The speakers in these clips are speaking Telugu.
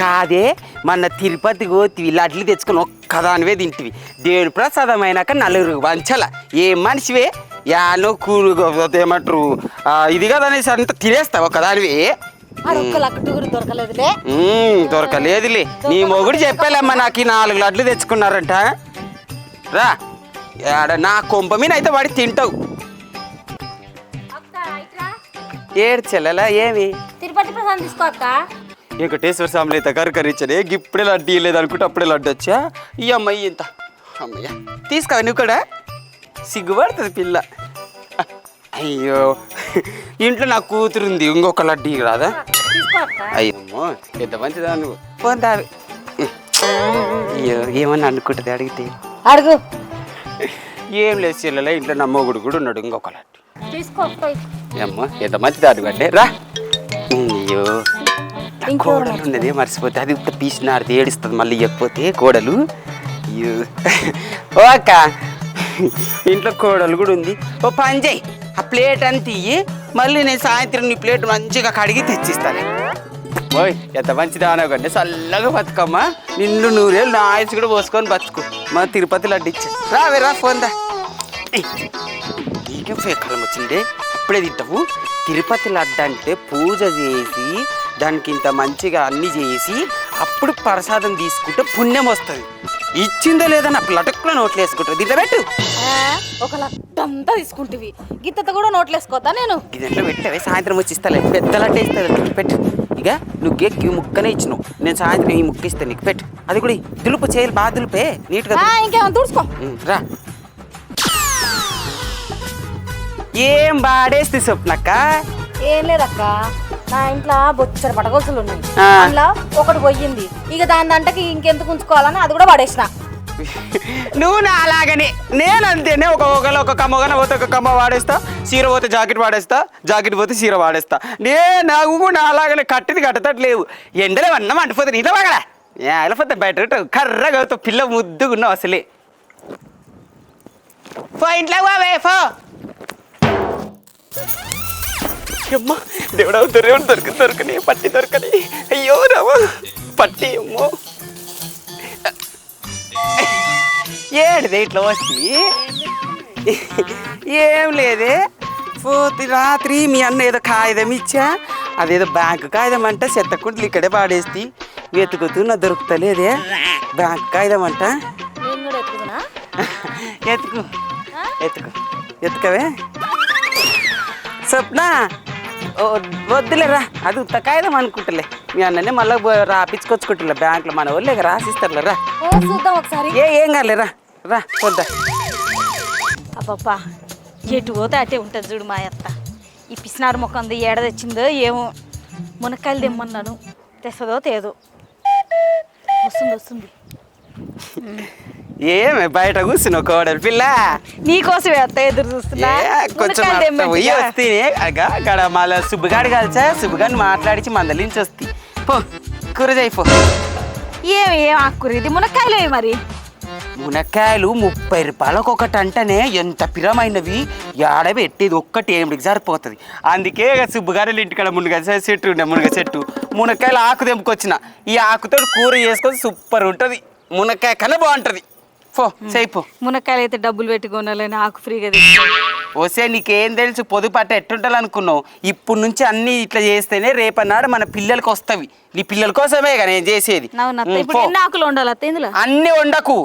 కాదే మన తిరుపతి పోతివి లడ్లు తెచ్చుకొని ఒక్కదానివే తింటివి. దేవుడు ప్రసాదం అయినాక నలుగురు వంచల. ఏ మనిషివే? యానో కూరు ఏమంటారు? ఇది కదా అనేసి అంత తినేస్తావు లక్కటూరు దొరకలేదులే. నీ మొగుడు చెప్పాలమ్మా నాకు ఈ నాలుగు లడ్లు తెచ్చుకున్నారంట. రా ఆడ నా కొంప మీద అయితే వాడి తింటావు. ఏడు చెల్లెలా ఏమి? తిరుపతి ప్రసాదం తీసుకో అక్క. వెంకటేశ్వర స్వామి అయితే కరకరించనే ఇప్పుడే లడ్డు ఇవ్వలేదు అనుకుంటే అప్పుడే లడ్డు వచ్చా? ఈ అమ్మాయి ఇంత అమ్మయ్య తీసుకోవా నువ్వు కూడా. సిగ్గుపడుతుంది పిల్ల. అయ్యో ఇంట్లో నా కూతురుంది ఇంకొక లడ్డు రాదా? తీసుకో అయ్యమ్మో ఎంత మంచిదా నువ్వు? పొందావి అయ్యో ఏమన్నా అనుకుంటుంది అడిగితే. అడుగు. ఏం లేదు చెల్లెలా ఇంట్లో నా మొగుడు కూడా ఉన్నాడు ఇంకొక లడ్డు. తీసుకో. అమ్మో ఎంత మంచిది అడుగంటే రా. అయ్యో. కోడలు ఉన్నది మర్చిపోతే. అది ఉత్త పీసినారు ఏడుస్తుంది మళ్ళీ చెప్పిపోతే. కోడలు ఓ అక్క. ఇంట్లో కోడలు కూడా ఉంది. ఓ పని చేయి. ఆ ప్లేట్ అంత ఇయ్యి మళ్ళీ నేను సాయంత్రం నీ ప్లేట్ మంచిగా కడిగి తెచ్చిస్తాను ఓయ్ ఎంత మంచిది అనకంటే చల్లగా బతుకమ్మా. నిన్ను నూరేళ్ళు నా ఆయుసు కూడా పోసుకొని బతుకు. మా తిరుపతి లడ్డు ఇచ్చా రావే రా ఫోన్ దా. నీకేం కాలం వచ్చిందే అప్పుడే తింటావు? తిరుపతి లడ్డు అంటే పూజ చేసి దానికి ఇంత మంచిగా అన్ని చేసి అప్పుడు ప్రసాదం తీసుకుంటే పుణ్యం వస్తుంది. ఇచ్చిందో లేదని అప్పుడు లటక్కులో నోట్లు వేసుకుంటారు దీంట్లో పెట్టు. ఒక లట్టంతా తీసుకుంటివి. గిత్తత కూడా నోట్లేసుకోతా నేను. దీంట్లో పెట్టవే సాయంత్రం వచ్చి ఇస్తాలే పెద్ద లడ్డు ఇస్తా పెట్టు ఇక నువ్వు గెక్కి ముక్కనే ఇచ్చినావు. నేను సాయంత్రం ఈ ముక్క ఇస్తాను నీకు పెట్టు. అది కూడా. దులుపు చేయాలి బాగా దులిపే నీట్గా ఆ, దులుపు. ఇంకేమో తుడుచుకో. రా. ఏం బాడేస్తే స్వప్నక్క? ఏం లేదక్క. నా ఇంట్లో బొచ్చర పటగొలుసులు ఉన్నాయి. అందులో ఒకటి పోయింది. ఇక దాని దంటకి ఇంకెందుకు ఉంచుకోవాలని అది కూడా పడేసిన. నువ్వు నా అలాగనే నేను అంతేనే ఒక ఒకళ్ళు ఒక కమ్మ కానీ పోతే ఒక కమ్మ వాడేస్తా చీర పోతే జాకెట్ వాడేస్తా జాకెట్ పోతే చీర వాడేస్తా. నే నాకు కూడా నా అలాగనే కట్టిది కట్టతట్లేవు ఎండలే అన్నం అంటిపోతే నీతో బాగడా వెళ్ళిపోతే బయట. కర్రగా అవుతావు పిల్ల ముద్దుగున్నావు అసలే. పో ఇంట్లో పోవే పో. అమ్మా దేవుడా దొరికి దొరికి దొరకని పట్టి దొరకని. అయ్యో రావా పట్టి అమ్మో. ఏడిదే ఇట్లా వస్తుంది ఏం లేదే. పోతి రాత్రి మీ అన్న ఏదో కాగితం ఇచ్చా అదేదో బ్యాంకు కాగితం అంట చెత్తకుంటలు ఇక్కడే పాడేసి వెతుకుతున్నా దొరుకుతలేదే. బ్యాంక్ కాగితం అంట. ఎత్తుకు ఎత్తుకు ఎత్తుకవే. స్వప్న వద్దులేరా అది ఉత్త కాగితం అనుకుంటలే. మీ అన్ననే మళ్ళీ రాపించుకొచ్చుకుంటులే బ్యాంకులో మన వాళ్ళే రాసిస్తారులే రా. చూద్దాం ఒకసారి. ఏ ఏం కాలే రా. వద్దా అబ్బబ్బా ఎటు పోతే అటే ఉంటుంది చూడు మా అత్త. ఈ పిసినారు మొక్కంది ఏడ తెచ్చిందో ఏమో మునక్కాయలు తెమ్మన్నాను. తెస్తుందో తేదో. వస్తుంది వస్తుంది. ఏమే బయట కూర్చున్నావు కోడలు పిల్ల? నీకోసమే అత్త ఎదురు చూస్తున్నా. కొంచెం పోయి. వస్తే అగా అక్కడ మళ్ళీ సుబ్బుగాడు కలిసా సుబ్బుగాడిని మాట్లాడించి మందలించి వస్తే. పో కూర చేయి పో. ఏమి ఏం ఆకుకూర ఇది? మునక్కాయలే మరి? మునక్కాయలు ముప్పై రూపాయలకు ఒకటి అంటేనే ఎంత పిరమైనవి. ఏడ పెట్టేది ఒక్కటి ఏమిడికి సరిపోతుంది. అందుకే సుబ్బుగారి ఇంటికాడ మునగ చెట్టు ఉండే మునగ చెట్టు. మునక్కాయలు ఆకు తెంపుకొచ్చిన. ఈ ఆకుతో కూర చేసుకొని సూపర్ ఉంటుంది. మునక్కాయ కన్నా బాగుంటుంది. పో మునక్కాయలు అయితే డబ్బులు పెట్టి కొనాలని ఆకు ఫ్రీగా వస్తే నీకేం తెలుసు పొదుపట్ట ఎట్టుంటారు అనుకున్నావు ఇప్పుడు నుంచి అన్ని ఇట్లా చేస్తేనే రేపన్నాడు మన పిల్లలకి వస్తవి. నీ పిల్లల కోసమే కదా నేను చేసేది. అవును అత్త ఉమ్, ఇప్పుడు పో. ఎన్ని ఆకులు ఉండాలి అత్త ఇందులో? అన్ని వండకు.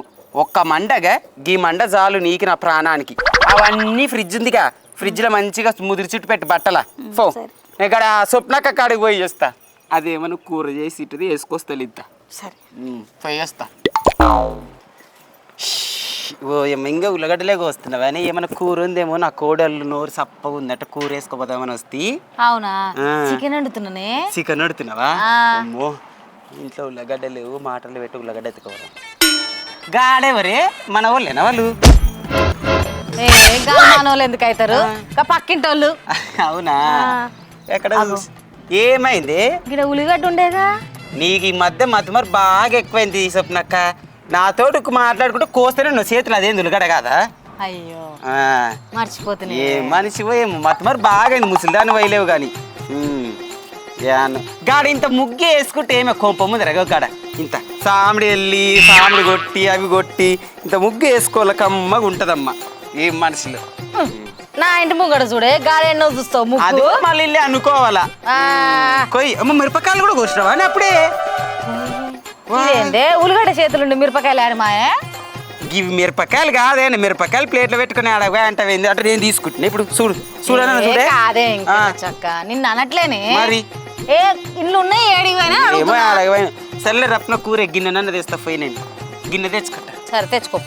ఒక్క మండగా గీ మండ చాలు నీకు నా ప్రాణానికి. అవన్నీ ఫ్రిడ్జ్ ఉందిగా. ఫ్రిడ్జ్లో మంచిగా ముదిరి చుట్టు పెట్టి బట్టల. సరే. ఇక్కడ స్వప్నక్క కాడికి పోయి చేస్తా. అదేమన్నా కూర చేసి ఇటుది వేసుకొస్తా సరే. పోయి చేస్తా ఓ ఏమో ఇంకా ఉల్లగడ్డలే వస్తున్నావా అని ఏమైనా కూర ఉందేమో నా కోడళ్ళు నోరు సప్పగా ఉందట కూర వేసుకోపోదామని వస్తే. అవునా. చికెన్ వండుతున్నానే? చికెన్ వండుతున్నావా. అమ్మో ఇంట్లో ఉల్లగడ్డ లేవు మాటలు పెట్టి ఉల్లగడ్డ ఎత్తుకోవడం. గాడెవరే? మన వాళ్ళేనా వాళ్ళు? గామానోళ్ళు ఎందుకు అవుతారు పక్కింటి వాళ్ళు అవునా. ఎక్కడ ఏమైంది? ఇక్కడ ఉల్లిగడ్డ ఉండేగా నీకు ఈ మధ్య మతమరు బాగా ఎక్కువైంది స్వప్నక్క. నాతోటి మాట్లాడుకుంటే కోస్తేనే నువ్వు చేతులు అదేం ఉల్లగడ్డ కాదా? అయ్యో. ఆ. మర్చిపోతున్నాయి ఏ మనిషి ఏమో మతమరు బాగా అయింది ముసలిదాన్ని వైలేవు కానీ యాను. గాడ ఇంత ముగ్గు వేసుకుంటే ఏమే కోపం ఉంది రగ గాడ? ఇంత సామిడి వెళ్ళి సామిడి కొట్టి అవి కొట్టి ఇంత ముగ్గు వేసుకోవాలి కమ్మగా ఉంటదమ్మా ఏం మనుషులు. నా ఇంటి ముంగడ చూడే గాలి ఎన్నో చూస్తావు అది ముగ్గు మళ్ళీ వెళ్ళి అనుకోవాలా. ఆ, కొయ్యి. అమ్మ మిరపకాయలు కూడా కోసినావా? అని అప్పుడే. ఇదేందే ఉల్లిగడ్డ చేతులుండి మిరపకాయలు ఆడమాయే ఇవి మిరపకాయలు కాదే మిరపకాయలు ప్లేట్లో పెట్టుకుని అడగా అంటే అంటే నేను తీసుకుంటున్నా. ఇప్పుడు చూడు చూడనా చూడే? కాదే ఇంకా. చక్క. నిన్ను అనట్లేనే. మరి? ఏ ఇల్లు ఉన్నాయి ఏడివైనా ఏమో అడగపోయిన సర్లే రప్న కూర గిన్నె నన్ను తెస్తా పోయి నేను. గిన్నె తెచ్చుకుంటా. సరే తెచ్చుకో.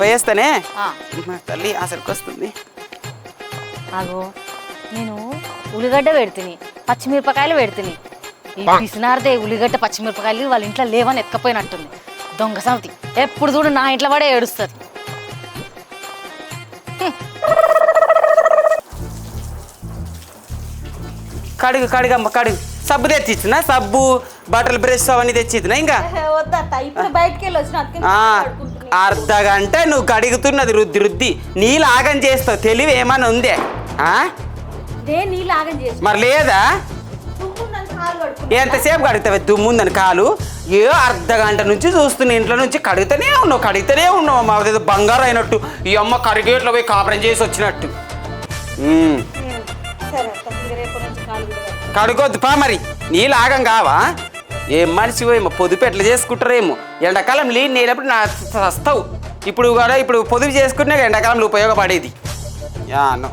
పోయేస్తానే? తల్లి అసలుకి వస్తుంది. ఆగో. నేను ఉల్లిగడ్డ పెడుతుంది పచ్చిమిరపకాయలు పెడుతుంది పిసినారితే ఉల్లిగడ్డ పచ్చిమిరపకాయలు వాళ్ళ ఇంట్లో లేవని ఎత్తుకపోయినట్టుంది. దొంగ సంగతి ఎప్పుడు చూడు నా ఇంట్లో పడే ఏడుస్తుంది కడుగు కడుగమ్మ కడుగు. సబ్బు తెచ్చిచ్చిన? సబ్బు బట్టలు బ్రష్ అవన్నీ తెచ్చిచ్చిన ఇంకా? అర్ధ గంట నువ్వు కడుగుతున్నది రుద్ది రుద్ది. నీలాగం చేస్తావు. తెలివి ఏమన్నా ఉందే? ఆ? నీ లాగం చేసి మరి లేదా? ఎంతసేపు కడుగుతావు? దుమ్ముందని కాలు. ఏ అర్ధ గంట నుంచి చూస్తున్నా ఇంట్లో నుంచి కడుగుతూనే ఉన్నావు కడుగుతూనే ఉన్నావు మా ఏదో బంగారం అయినట్టు. ఈ అమ్మ కరిగేట్లో పోయి కాపురం చేసి వచ్చినట్టు. కడుగొద్దు పా మరి. నీళ్ళు ఆగం కావా? ఏం మనిషి ఏమో పొదుపు ఎట్లా చేసుకుంటారేమో. ఎండాకాలం నీళ్ళు నేనప్పుడు నా వస్తావు ఇప్పుడు కూడా ఇప్పుడు పొదుపు చేసుకుంటే ఎండాకాలంలో ఉపయోగపడేది. యా అన్న.